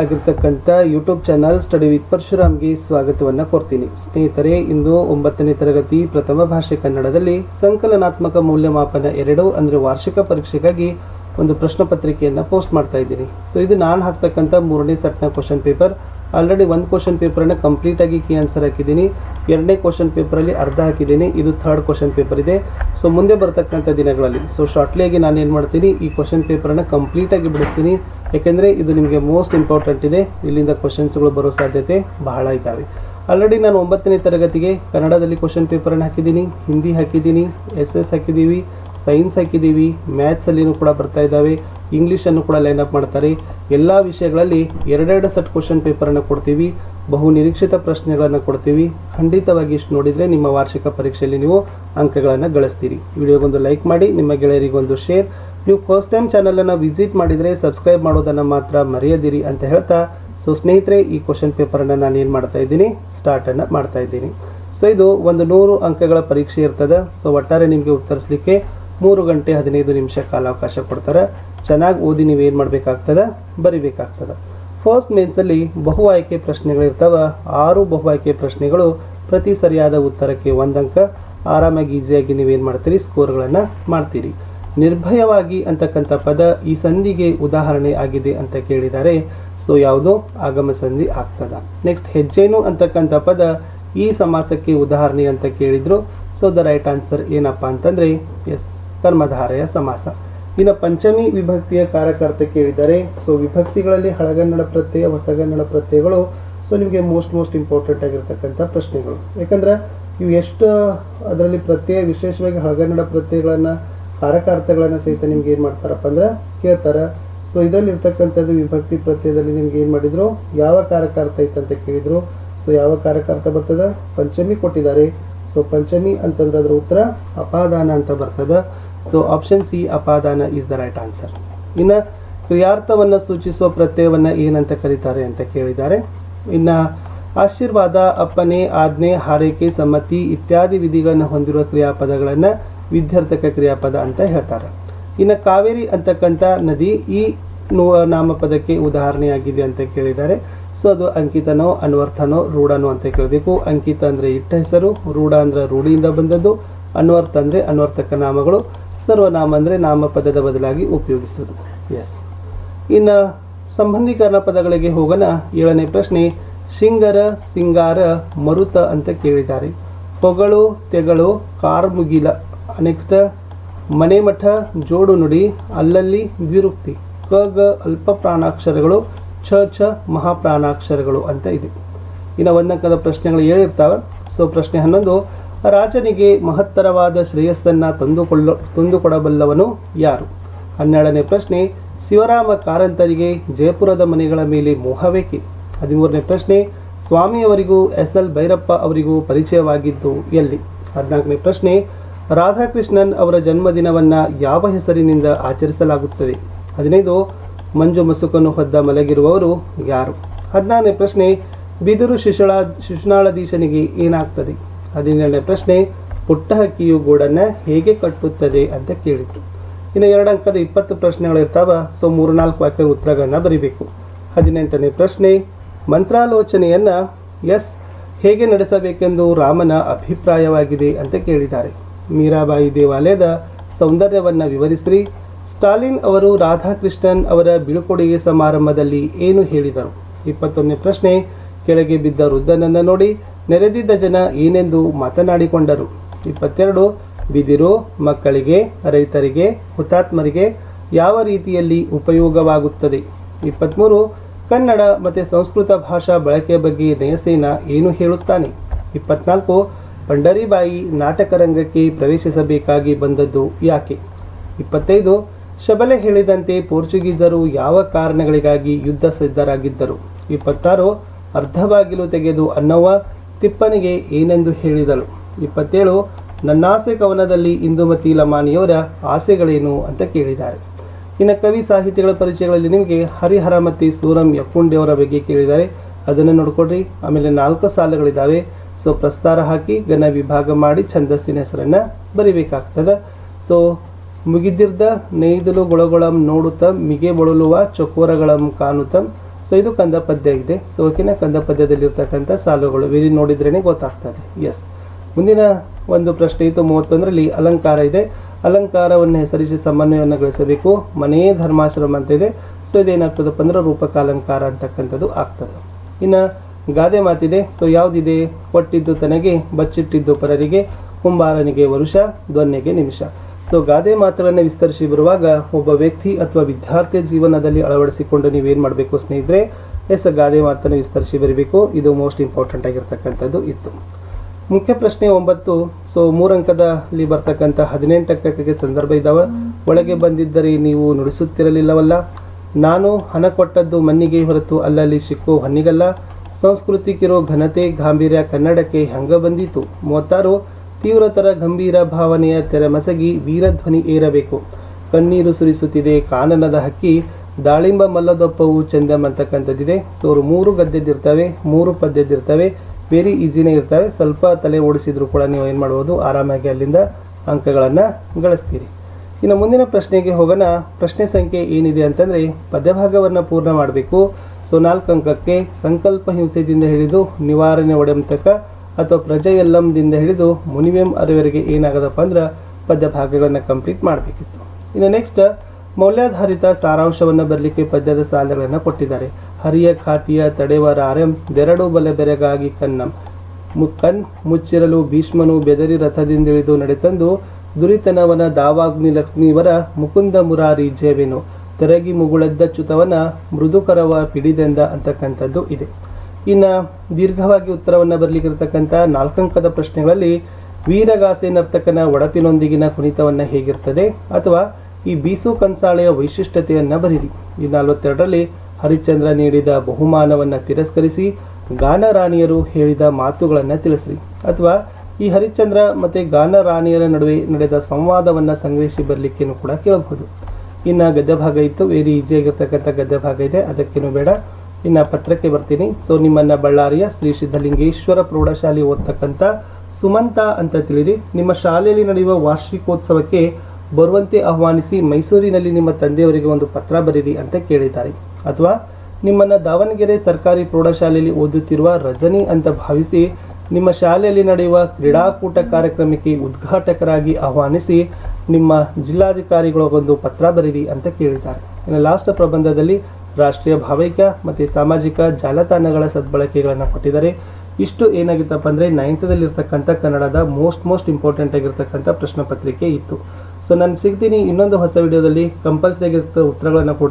ಆಗಿರ್ತಕ್ಕಂಥ YouTube channel study with ಪರಶುರಾಮ್ಗೆ ಸ್ವಾಗತವನ್ನ ಕೋರ್ತೀನಿ. ಸ್ನೇಹಿತರೆ, ಇಂದು ಒಂಬತ್ತನೇ ತರಗತಿ ಪ್ರಥಮ ಭಾಷೆ ಕನ್ನಡದಲ್ಲಿ ಸಂಕಲನಾತ್ಮಕ ಮೌಲ್ಯಮಾಪನ ಎರಡು ಅಂದರೆ ವಾರ್ಷಿಕ ಪರೀಕ್ಷೆಗಾಗಿ ಒಂದು ಪ್ರಶ್ನೆ ಪತ್ರಿಕೆಯನ್ನು ಪೋಸ್ಟ್ ಮಾಡ್ತಾ ಇದ್ದೀನಿ. ಸೊ ಇದು ನಾನು ಹಾಕ್ತಕ್ಕಂಥ ಮೂರನೇ ಸೆಟ್ನ ಕ್ವಶನ್ ಪೇಪರ್ ಆಲ್ರೆಡಿ ಒಂದು ಕ್ವಶನ್ ಪೇಪರನ್ನು ಕಂಪ್ಲೀಟಾಗಿ ಕೀ ಆನ್ಸರ್ ಹಾಕಿದ್ದೀನಿ. ಎರಡನೇ ಕ್ವಶನ್ ಪೇಪರಲ್ಲಿ ಅರ್ಧ ಹಾಕಿದ್ದೀನಿ. ಇದು ಥರ್ಡ್ ಕ್ವಶನ್ ಪೇಪರ್ ಇದೆ. ಸೊ ಮುಂದೆ ಬರ್ತಕ್ಕಂಥ ದಿನಗಳಲ್ಲಿ ಸೊ ಶಾರ್ಟ್ಲಿಯಾಗಿ ನಾನು ಏನು ಮಾಡ್ತೀನಿ, ಈ ಕ್ವಶನ್ ಪೇಪರನ್ನು ಕಂಪ್ಲೀಟಾಗಿ ಬಿಡಿಸ್ತೀನಿ. ಯಾಕೆಂದರೆ ಇದು ನಿಮಗೆ ಮೋಸ್ಟ್ ಇಂಪಾರ್ಟೆಂಟ್ ಇದೆ. ಇಲ್ಲಿಂದ ಕ್ವಶನ್ಸ್ಗಳು ಬರೋ ಸಾಧ್ಯತೆ ಬಹಳ ಇದ್ದಾವೆ ಆಲ್ರೆಡಿ ನಾನು ಒಂಬತ್ತನೇ ತರಗತಿಗೆ ಕನ್ನಡದಲ್ಲಿ ಕ್ವಶನ್ ಪೇಪರನ್ನು ಹಾಕಿದ್ದೀನಿ. ಹಿಂದಿ ಹಾಕಿದ್ದೀನಿ ಎಸ್ ಎಸ್ ಹಾಕಿದ್ದೀವಿ ಸೈನ್ಸ್ ಹಾಕಿದ್ದೀವಿ ಮ್ಯಾಥ್ಸಲ್ಲಿನೂ ಕೂಡ ಬರ್ತಾ ಇದ್ದಾವೆ. ಇಂಗ್ಲೀಷನ್ನು ಕೂಡ ಲೈನ್ ಅಪ್ ಮಾಡ್ತಾರೆ. ಎಲ್ಲ ವಿಷಯಗಳಲ್ಲಿ ಎರಡೆರಡು ಸೆಟ್ ಕ್ವಶನ್ ಪೇಪರನ್ನು ಕೊಡ್ತೀವಿ. ಬಹು ನಿರೀಕ್ಷಿತ ಪ್ರಶ್ನೆಗಳನ್ನು ಕೊಡ್ತೀವಿ. ಖಂಡಿತವಾಗಿ ಇಷ್ಟು ನೋಡಿದರೆ ನಿಮ್ಮ ವಾರ್ಷಿಕ ಪರೀಕ್ಷೆಯಲ್ಲಿ ನೀವು ಅಂಕಗಳನ್ನು ಗಳಿಸ್ತೀರಿ. ವಿಡಿಯೋಗೊಂದು ಲೈಕ್ ಮಾಡಿ, ನಿಮ್ಮ ಗೆಳೆಯರಿಗೊಂದು ಶೇರ್ ನೀವು ಫಸ್ಟ್ ಟೈಮ್ ಚಾನಲನ್ನು ವಿಸಿಟ್ ಮಾಡಿದರೆ ಸಬ್ಸ್ಕ್ರೈಬ್ ಮಾಡೋದನ್ನು ಮಾತ್ರ ಮರೆಯದಿರಿ ಅಂತ ಹೇಳ್ತಾ ಸೊ ಸ್ನೇಹಿತರೆ, ಈ ಕ್ವಶನ್ ಪೇಪರನ್ನು ನಾನು ಏನು ಮಾಡ್ತಾ ಇದ್ದೀನಿ? ಸ್ಟಾರ್ಟನ್ನು ಮಾಡ್ತಾ ಇದ್ದೀನಿ. ಸೊ ಇದು ಒಂದು ನೂರು ಅಂಕಗಳ ಪರೀಕ್ಷೆ ಇರ್ತದೆ. ಸೊ ಒಟ್ಟಾರೆ ನಿಮಗೆ ಉತ್ತರಿಸಲಿಕ್ಕೆ ಮೂರು ಗಂಟೆ ಹದಿನೈದು ನಿಮಿಷ ಕಾಲಾವಕಾಶ ಕೊಡ್ತಾರೆ. ಚೆನ್ನಾಗಿ ಓದಿ ನೀವು ಏನು ಮಾಡಬೇಕಾಗ್ತದೆ? ಬರಿಬೇಕಾಗ್ತದೆ. ಫಸ್ಟ್ ಮೇನ್ಸಲ್ಲಿ ಬಹು ಆಯ್ಕೆ ಪ್ರಶ್ನೆಗಳಿರ್ತಾವೆ. ಆರು ಬಹು ಆಯ್ಕೆ ಪ್ರಶ್ನೆಗಳು ಪ್ರತಿ ಸರಿಯಾದ ಉತ್ತರಕ್ಕೆ ಒಂದಂಕ. ಅಂಕ ಆರಾಮಾಗಿ ಈಸಿಯಾಗಿ ನೀವೇನು ಮಾಡ್ತೀರಿ? ಸ್ಕೋರ್ಗಳನ್ನು ಮಾಡ್ತೀರಿ. ನಿರ್ಭಯವಾಗಿ ಅಂತಕ್ಕಂಥ ಪದ ಈ ಸಂಧಿಗೆ ಉದಾಹರಣೆ ಆಗಿದೆ ಅಂತ ಕೇಳಿದ್ದಾರೆ ಸೊ ಯಾವುದೋ ಆಗಮ ಸಂಧಿ ಆಗ್ತದ. ನೆಕ್ಸ್ಟ್ ಹೆಜ್ಜೆನು ಅಂತಕ್ಕಂಥ ಪದ ಈ ಸಮಾಸಕ್ಕೆ ಉದಾಹರಣೆ ಅಂತ ಕೇಳಿದ್ರು. ಸೊ ದ ರೈಟ್ ಆನ್ಸರ್ ಏನಪ್ಪ ಅಂತಂದ್ರೆ ಎಸ್ ಕರ್ಮಧಾರೆಯ ಸಮಾಸ. ಇನ್ನು ಪಂಚಮಿ ವಿಭಕ್ತಿಯ ಕಾರ್ಯಕರ್ತ ಕೇಳಿದ್ದಾರೆ ಸೊ ವಿಭಕ್ತಿಗಳಲ್ಲಿ ಹಳಗನ್ನಡ ಪ್ರತ್ಯಯ, ಹೊಸಗನ್ನಡ ಪ್ರತ್ಯಯಗಳು ಸೊ ನಿಮಗೆ ಮೋಸ್ಟ್ ಮೋಸ್ಟ್ ಇಂಪಾರ್ಟೆಂಟ್ ಆಗಿರ್ತಕ್ಕಂಥ ಪ್ರಶ್ನೆಗಳು. ಯಾಕಂದ್ರೆ ಇವು ಎಷ್ಟು ಅದರಲ್ಲಿ ಪ್ರತ್ಯಯ, ವಿಶೇಷವಾಗಿ ಹಳಗನ್ನಡ ಪ್ರತ್ಯಯಗಳನ್ನು ಕಾರಕಾರ್ಥಗಳನ್ನು ಸಹಿತ ನಿಮ್ಗೆ ಏನು ಮಾಡ್ತಾರಪ್ಪ ಅಂದ್ರೆ ಕೇಳ್ತಾರೆ. ಸೊ ಇದರಲ್ಲಿ ಇರ್ತಕ್ಕಂಥದ್ದು ವಿಭಕ್ತಿ ಪ್ರತ್ಯಯದಲ್ಲಿ ನಿಮ್ಗೆ ಏನು ಮಾಡಿದ್ರು? ಯಾವ ಕಾರಕಾರ್ಥ ಐತಂತ ಕೇಳಿದ್ರು. ಸೊ ಯಾವ ಕಾರಕಾರ್ಥ ಬರ್ತದ? ಪಂಚಮಿ ಕೊಟ್ಟಿದ್ದಾರೆ. ಸೊ ಪಂಚಮಿ ಅಂತಂದ್ರೆ ಅದರ ಉತ್ತರ ಅಪಾದಾನ ಅಂತ ಬರ್ತದ. ಸೊ ಆಪ್ಷನ್ ಸಿ ಅಪಾದಾನ ಈಸ್ ದ ರೈಟ್ ಆನ್ಸರ್ ಇನ್ನು ಕ್ರಿಯಾರ್ಥವನ್ನು ಸೂಚಿಸುವ ಪ್ರತ್ಯಯವನ್ನು ಏನಂತ ಕರೀತಾರೆ ಅಂತ ಕೇಳಿದ್ದಾರೆ. ಇನ್ನು ಆಶೀರ್ವಾದ ಅಪ್ಪನೆ ಆಜ್ಞೆ, ಹಾರೈಕೆ, ಸಮ್ಮತಿ ಇತ್ಯಾದಿ ವಿಧಿಗಳನ್ನು ಹೊಂದಿರುವ ಕ್ರಿಯಾಪದಗಳನ್ನು ವಿದ್ಯಾರ್ಥಕ ಕ್ರಿಯಾಪದ ಅಂತ ಹೇಳ್ತಾರೆ. ಇನ್ನು ಕಾವೇರಿ ಅಂತಕ್ಕಂಥ ನದಿ ಈ ನಾಮಪದಕ್ಕೆ ಉದಾಹರಣೆಯಾಗಿದೆ ಅಂತ ಕೇಳಿದ್ದಾರೆ. ಸೊ ಅದು ಅಂಕಿತನೋ, ಅನ್ವರ್ಥನೋ, ರೂಢನೋ ಅಂತ ಕೇಳಬೇಕು. ಅಂಕಿತ ಅಂದರೆ ಇಟ್ಟ ಹೆಸರು, ರೂಢ ಅಂದರೆ ರೂಢಿಯಿಂದ ಬಂದದ್ದು. ಅನ್ವರ್ಥ ಅಂದರೆ ಅನ್ವರ್ಥಕ ನಾಮಗಳು. ಸರ್ವನಾಮ ಅಂದರೆ ನಾಮಪದದ ಬದಲಾಗಿ ಉಪಯೋಗಿಸುವುದು. ಎಸ್ ಇನ್ನು ಸಂಬಂಧೀಕರಣ ಪದಗಳಿಗೆ ಹೋಗೋಣ. ಏಳನೇ ಪ್ರಶ್ನೆ, ಶಿಂಗರ, ಸಿಂಗಾರ, ಮರುತ ಅಂತ ಕೇಳಿದ್ದಾರೆ. ಹೊಗಳು, ತೆಗಳು, ಕಾರ್ಮುಗಿಲ ನೆಕ್ಸ್ಟ್ ಮನೆಮಠ, ಜೋಡು ನುಡಿ, ಅಲ್ಲಲ್ಲಿ ದ್ವಿರುಕ್ತಿ ಕ, ಗ ಅಲ್ಪ ಪ್ರಾಣಾಕ್ಷರಗಳು ಛ ಛ, ಮಹಾಪ್ರಾಣಾಕ್ಷರಗಳು ಅಂತ ಇದೆ. ಇನ್ನು ಒಂದಕ್ಕದ ಪ್ರಶ್ನೆಗಳು ಹೇಳಿರ್ತಾವೆ ಸೊ ಪ್ರಶ್ನೆ ಹನ್ನೊಂದು ರಾಜನಿಗೆ ಮಹತ್ತರವಾದ ಶ್ರೇಯಸ್ಸನ್ನು ತಂದುಕೊಳ್ಳ, ತಂದುಕೊಡಬಲ್ಲವನು ಯಾರು? ಹನ್ನೆರಡನೇ ಪ್ರಶ್ನೆ, ಶಿವರಾಮ ಕಾರಂತರಿಗೆ ಜಯಪುರದ ಮನೆಗಳ ಮೇಲೆ ಮೋಹವೇಕೆ? ಹದಿಮೂರನೇ ಪ್ರಶ್ನೆ, ಸ್ವಾಮಿಯವರಿಗೂ ಎಸ್ ಎಲ್ ಭೈರಪ್ಪ ಅವರಿಗೂ ಪರಿಚಯವಾಗಿದ್ದು ಎಲ್ಲಿ? ಹದಿನಾಲ್ಕನೇ ಪ್ರಶ್ನೆ, ರಾಧಾಕೃಷ್ಣನ್ ಅವರ ಜನ್ಮದಿನವನ್ನು ಯಾವ ಹೆಸರಿನಿಂದ ಆಚರಿಸಲಾಗುತ್ತದೆ? ಹದಿನೈದು, ಮಂಜು ಮಸುಕನ್ನು ಹೊದ್ದ ಮಲಗಿರುವವರು ಯಾರು? ಹದಿನಾರನೇ ಪ್ರಶ್ನೆ, ಬಿದಿರು ಶಿಶುಳ, ಶಿಶುನಾಳಧೀಶನಿಗೆ ಏನಾಗ್ತದೆ? ಹದಿನೇಳನೇ ಪ್ರಶ್ನೆ, ಪುಟ್ಟ ಹಕ್ಕಿಯು ಗೂಡನ್ನು ಹೇಗೆ ಕಟ್ಟುತ್ತದೆ ಅಂತ ಕೇಳಿತ್ತು ಇನ್ನು ಎರಡು ಅಂಕದ ಇಪ್ಪತ್ತು ಪ್ರಶ್ನೆಗಳು ಇರ್ತಾವ ಸೊ ಮೂರು ನಾಲ್ಕು ವಾಕ್ಯ ಉತ್ತರಗಳನ್ನ ಬರೀಬೇಕು. ಹದಿನೆಂಟನೇ ಪ್ರಶ್ನೆ, ಮಂತ್ರಾಲೋಚನೆಯನ್ನ ಎಸ್ ಹೇಗೆ ನಡೆಸಬೇಕೆಂದು ರಾಮನ ಅಭಿಪ್ರಾಯವಾಗಿದೆ ಅಂತ ಕೇಳಿದ್ದಾರೆ. ಮೀರಾಬಾಯಿ ದೇವಾಲಯದ ಸೌಂದರ್ಯವನ್ನು ವಿವರಿಸ್ರಿ. ಸ್ಟಾಲಿನ್ ಅವರು ರಾಧಾಕೃಷ್ಣನ್ ಅವರ ಬೀಳ್ಕೊಡುಗೆ ಸಮಾರಂಭದಲ್ಲಿ ಏನು ಹೇಳಿದರು? ಇಪ್ಪತ್ತೊಂದನೇ ಪ್ರಶ್ನೆ ಕೆಳಗೆ ಬಿದ್ದ ವೃದ್ಧನನ್ನು ನೋಡಿ ನೆರೆದಿದ್ದ ಜನ ಏನೆಂದು ಮಾತನಾಡಿಕೊಂಡರು. ಇಪ್ಪತ್ತೆರಡು, ಬಿದಿರು ಮಕ್ಕಳಿಗೆ, ರೈತರಿಗೆ, ಹುತಾತ್ಮರಿಗೆ ಯಾವ ರೀತಿಯಲ್ಲಿ ಉಪಯೋಗವಾಗುತ್ತದೆ? ಇಪ್ಪತ್ತ್ಮೂರು ಕನ್ನಡ ಮತ್ತು ಸಂಸ್ಕೃತ ಭಾಷಾ ಬಳಕೆಯ ಬಗ್ಗೆ ನಯಸೇನ ಏನು ಹೇಳುತ್ತಾನೆ? ಇಪ್ಪತ್ನಾಲ್ಕು, ಪಂಡರಿಬಾಯಿ ನಾಟಕ ರಂಗಕ್ಕೆ ಪ್ರವೇಶಿಸಬೇಕಾಗಿ ಬಂದದ್ದು ಯಾಕೆ? ಇಪ್ಪತ್ತೈದು, ಶಬಲೆ ಹೇಳಿದಂತೆ ಪೋರ್ಚುಗೀಸರು ಯಾವ ಕಾರಣಗಳಿಗಾಗಿ ಯುದ್ಧ ಸಿದ್ಧರಾಗಿದ್ದರು? ಇಪ್ಪತ್ತಾರು ಅರ್ಧಬಾಗಿಲು ತೆಗೆದು ಅನ್ನವ್ವ ತಿಪ್ಪನಿಗೆ ಏನೆಂದು ಹೇಳಿದಳು. ಇಪ್ಪತ್ತೇಳು, ನನ್ನಾಸೆ ಕವನದಲ್ಲಿ ಇಂದುಮತಿ ಲಮಾನಿಯವರ ಆಸೆಗಳೇನು ಅಂತ ಕೇಳಿದ್ದಾರೆ. ಇನ್ನು ಕವಿ ಸಾಹಿತಿಗಳ ಪರಿಚಯಗಳಲ್ಲಿ ನಿಮಗೆ ಹರಿಹರ ಮತ್ತು ಸೂರಂ ಯಕ್ಕುಂಡಿಯವರ ಬಗ್ಗೆ ಕೇಳಿದ್ದಾರೆ ಅದನ್ನು ನೋಡ್ಕೊಡ್ರಿ. ಆಮೇಲೆ ನಾಲ್ಕು ಸಾಲುಗಳಿದ್ದಾವೆ. ಸೊ, ಪ್ರಸ್ತಾರ ಹಾಕಿ ಗಣ ವಿಭಾಗ ಮಾಡಿ ಛಂದಸ್ಸಿನ ಹೆಸರನ್ನು ಬರಿಬೇಕಾಗ್ತದೆ. ಸೊ, ಮುಗಿದಿರ್ದ ನೇಯ್ದಲು ಗೊಳಗೊಳಂ ನೋಡುತ್ತ ಮಿಗೆ ಬಳಲುವ ಚಕೋರಗಳಂ ಕಾಣುತ್ತ. ಸೊ ಇದು ಕಂದ ಪದ್ಯ ಇದೆ ಸೊ ಓಕೆನಾ ಕಂದ ಪದ್ಯದಲ್ಲಿರ್ತಕ್ಕಂಥ ಸಾಲುಗಳು. ಇಲ್ಲಿ ನೋಡಿದ್ರೇ ಗೊತ್ತಾಗ್ತದೆ. ಎಸ್ ಮುಂದಿನ ಒಂದು ಪ್ರಶ್ನೆ ಇತ್ತು ಮೂವತ್ತೊಂದರಲ್ಲಿ ಅಲಂಕಾರ ಇದೆ. ಅಲಂಕಾರವನ್ನು ಹೆಸರಿಸಿ ಸಮನ್ವಯವನ್ನು ಗಳಿಸಬೇಕು. ಮನೆಯೇ ಧರ್ಮಾಶ್ರಮ ಅಂತ ಇದೆ. ಸೊ ಇದೇನಾಗ್ತದಪ್ಪ ಅಂದ್ರೆ ರೂಪಕ ಅಲಂಕಾರ ಅಂತಕ್ಕಂಥದ್ದು ಆಗ್ತದೆ. ಇನ್ನು ಗಾದೆ ಮಾತಿದೆ. ಸೊ ಯಾವುದಿದೆ? ಕೊಟ್ಟಿದ್ದು ತನಗೆ, ಬಚ್ಚಿಟ್ಟಿದ್ದು ಪರರಿಗೆ, ಕುಂಬಾರನಿಗೆ ವರುಷ, ದೊನ್ನೆಗೆ ನಿಮಿಷ. ಸೊ ಗಾದೆ ಮಾತುಗಳನ್ನು ವಿಸ್ತರಿಸಿ ಬರುವಾಗ ಒಬ್ಬ ವ್ಯಕ್ತಿ ಅಥವಾ ವಿದ್ಯಾರ್ಥಿ ಜೀವನದಲ್ಲಿ ಅಳವಡಿಸಿಕೊಂಡು ನೀವೇನು ಮಾಡಬೇಕು ಸ್ನೇಹಿತರೆ? ಎಸ್ ಗಾದೆ ಮಾತನ್ನು ವಿಸ್ತರಿಸಿ ಬರಬೇಕು. ಇದು ಮೋಸ್ಟ್ ಇಂಪಾರ್ಟೆಂಟ್ ಆಗಿರ್ತಕ್ಕಂಥದ್ದು ಇತ್ತು. ಮುಖ್ಯ ಪ್ರಶ್ನೆ ಒಂಬತ್ತು. ಸೊ ಮೂರಂಕದಲ್ಲಿ ಬರ್ತಕ್ಕಂಥ ಹದಿನೆಂಟಕ್ಕೆ ಸಂದರ್ಭ ಇದ್ದಾವೆ ಒಳಗೆ ಬಂದಿದ್ದರೆ ನೀವು ನುಡಿಸುತ್ತಿರಲಿಲ್ಲವಲ್ಲ. ನಾನು ಹಣ ಕೊಟ್ಟದ್ದು ಮಣ್ಣಿಗೆ ಹೊರತು ಅಲ್ಲಲ್ಲಿ ಸಿಕ್ಕೋ ಹೊನ್ನಿಗಲ್ಲ ಸಂಸ್ಕೃತಿಕಿರೋ ಘನತೆ, ಗಾಂಭೀರ್ಯ ಕನ್ನಡಕ್ಕೆ ಹೆಂಗ ಬಂದಿತು? ಮೂವತ್ತಾರು. ತೀವ್ರತರ ಗಂಭೀರ ಭಾವನೆಯ ತೆರೆಮಸಗಿ ವೀರಧ್ವನಿ ಏರಬೇಕು. ಕಣ್ಣೀರು ಸುರಿಸುತ್ತಿದೆ ಕಾನನದ ಹಕ್ಕಿ. ದಾಳಿಂಬ ಮಲ್ಲದೊಪ್ಪವು ಅಂತಕ್ಕಂಥದ್ದಿದೆ. ಸೊ ಮೂರು ಗದ್ದೆದಿರ್ತವೆ ಮೂರು ಪದ್ಯದಿರ್ತವೆ ವೆರಿ ಈಸಿನೇ ಇರ್ತವೆ. ಸ್ವಲ್ಪ ತಲೆ ಓಡಿಸಿದ್ರು ಕೂಡ ನೀವು ಏನು ಮಾಡ್ಬೋದು, ಆರಾಮಾಗಿ ಅಲ್ಲಿಂದ ಅಂಕಗಳನ್ನು ಗಳಿಸ್ತೀರಿ. ಇನ್ನು ಮುಂದಿನ ಪ್ರಶ್ನೆಗೆ ಹೋಗೋಣ. ಪ್ರಶ್ನೆ ಸಂಖ್ಯೆ ಏನಿದೆ ಅಂತಂದರೆ ಪದ್ಯಭಾಗವನ್ನು ಪೂರ್ಣ ಮಾಡಬೇಕು. ಸೊ ನಾಲ್ಕು ಅಂಕಕ್ಕೆ ಸಂಕಲ್ಪ ಹಿಂಸೆಯಿಂದ ಹಿಡಿದು ನಿವಾರಣೆ ಒಡೆಂತಕ ಅಥವಾ ಪ್ರಜೆಯಲ್ಲಂದಿಂದ ಹಿಡಿದು ಮುನಿವೆಂ ಅರಿವರೆಗೆ ಏನಾಗದಪ್ಪ ಅಂದ್ರೆ ಪದ್ಯ ಭಾಗಗಳನ್ನು ಕಂಪ್ಲೀಟ್ ಮಾಡಬೇಕಿತ್ತು. ಇನ್ನು ನೆಕ್ಸ್ಟ್ ಮೌಲ್ಯಾಧಾರಿತ ಸಾರಾಂಶವನ್ನು ಬರಲಿಕ್ಕೆ ಪದ್ಯದ ಸಾಲುಗಳನ್ನು ಕೊಟ್ಟಿದ್ದಾರೆ. ಹರಿಯ ಖಾತಿಯ ತಡೆವರಾರೆಂ ದೆರಡು ಬಲೆ ಬೆರೆಗಾಗಿ ಕನ್ನಂ. ಕಣ್ ಮುಚ್ಚಿರಲು ಭೀಷ್ಮನು ಬೆದರಿ ರಥದಿಂದಿಳಿದು ನಡೆತಂದು ದುರಿತನವನ ದಾವಾಗ್ನಿ ಲಕ್ಷ್ಮೀವರ ಮುಕುಂದ ಮುರಾರಿ ಜೇವೆನು ತೆರಗಿ ಮುಗುಳದ್ದ ಚ್ಯುತವನ ಮೃದುಕರವ ಪಿಡಿದೆಂದ ಅಂತಕ್ಕಂಥದ್ದು ಇದೆ. ಇನ್ನು ದೀರ್ಘವಾಗಿ ಉತ್ತರವನ್ನು ಬರಲಿಕ್ಕಿರ್ತಕ್ಕಂಥ ನಾಲ್ಕಂಕದ ಪ್ರಶ್ನೆಗಳಲ್ಲಿ ವೀರಗಾಸೆ ನರ್ತಕನ ಒಡತಿನೊಂದಿಗಿನ ಕುಣಿತವನ್ನ ಹೇಗಿರ್ತದೆ ಅಥವಾ ಈ ಬೀಸು ಕಂಸಾಳೆಯ ವೈಶಿಷ್ಟ್ಯತೆಯನ್ನ ಬರೀರಿ. ಈ ನಲವತ್ತೆರಡರಲ್ಲಿ ಹರಿಶ್ಚಂದ್ರ ನೀಡಿದ ಬಹುಮಾನವನ್ನ ತಿರಸ್ಕರಿಸಿ ಗಾನರಾಣಿಯರು ಹೇಳಿದ ಮಾತುಗಳನ್ನು ತಿಳಿಸ್ರಿ. ಅಥವಾ ಈ ಹರಿಶ್ಚಂದ್ರ ಮತ್ತೆ ಗಾನರಾಣಿಯರ ನಡುವೆ ನಡೆದ ಸಂವಾದವನ್ನ ಸಂಗ್ರಹಿಸಿ ಬರಲಿಕ್ಕೇನು ಕೂಡ ಕೇಳಬಹುದು. ಇನ್ನು ಗದ್ಯ ಭಾಗ ಇತ್ತು, ವೆರಿ ಈಸಿ ಆಗಿರ್ತಕ್ಕಂಥ ಗದ್ಯ ಭಾಗ ಇದೆ, ಅದಕ್ಕೇನು ಬೇಡ. ಇನ್ನು ಪತ್ರಕ್ಕೆ ಬರ್ತೀನಿ. ಸೊ ನಿಮ್ಮನ್ನ ಬಳ್ಳಾರಿಯ ಶ್ರೀ ಸಿದ್ಧಲಿಂಗೇಶ್ವರ ಪ್ರೌಢಶಾಲೆ ಓದ್ತಕ್ಕಂಥ ಸುಮಂತ ಅಂತ ತಿಳಿರಿ. ನಿಮ್ಮ ಶಾಲೆಯಲ್ಲಿ ನಡೆಯುವ ವಾರ್ಷಿಕೋತ್ಸವಕ್ಕೆ ಬರುವಂತೆ ಆಹ್ವಾನಿಸಿ ಮೈಸೂರಿನಲ್ಲಿ ನಿಮ್ಮ ತಂದೆಯವರಿಗೆ ಒಂದು ಪತ್ರ ಬರೀರಿ ಅಂತ ಕೇಳಿದ್ದಾರೆ. ಅಥವಾ ನಿಮ್ಮನ್ನು ದಾವಣಗೆರೆ ಸರ್ಕಾರಿ ಪ್ರೌಢಶಾಲೆಯಲ್ಲಿ ಓದುತ್ತಿರುವ ರಜನಿ ಅಂತ ಭಾವಿಸಿ ನಿಮ್ಮ ಶಾಲೆಯಲ್ಲಿ ನಡೆಯುವ ಕ್ರೀಡಾಕೂಟ ಕಾರ್ಯಕ್ರಮಕ್ಕೆ ಉದ್ಘಾಟಕರಾಗಿ ಆಹ್ವಾನಿಸಿ ನಿಮ್ಮ ಜಿಲ್ಲಾಧಿಕಾರಿಗಳಿಗೊಂದು ಪತ್ರ ಬರೀರಿ ಅಂತ ಕೇಳಿದ್ದಾರೆ. ಇನ್ನು ಲಾಸ್ಟ್ ಪ್ರಬಂಧದಲ್ಲಿ ರಾಷ್ಟ್ರೀಯ ಭಾವೈಕ್ಯ ಮತ್ತು ಸಾಮಾಜಿಕ ಜಾಲತಾಣಗಳ ಸದ್ಬಳಕೆಗಳನ್ನು ಕೊಟ್ಟಿದ್ದಾರೆ. ಇಷ್ಟು ಏನಾಗಿತ್ತಪ್ಪ ಅಂದರೆ ನೈನ್ತದಲ್ಲಿರ್ತಕ್ಕಂಥ ಕನ್ನಡದ ಮೋಸ್ಟ್ ಮೋಸ್ಟ್ ಇಂಪಾರ್ಟೆಂಟ್ ಆಗಿರ್ತಕ್ಕಂಥ ಪ್ರಶ್ನೆ ಪತ್ರಿಕೆ ಇತ್ತು. ಸೊ ನಾನು ಸಿಗ್ತೀನಿ ಇನ್ನೊಂದು ಹೊಸ ವಿಡಿಯೋದಲ್ಲಿ ಕಂಪಲ್ಸರಿ ಆಗಿರ್ತಕ್ಕಂಥ ಉತ್ತರಗಳನ್ನು ಕೊಡ್ತೀನಿ.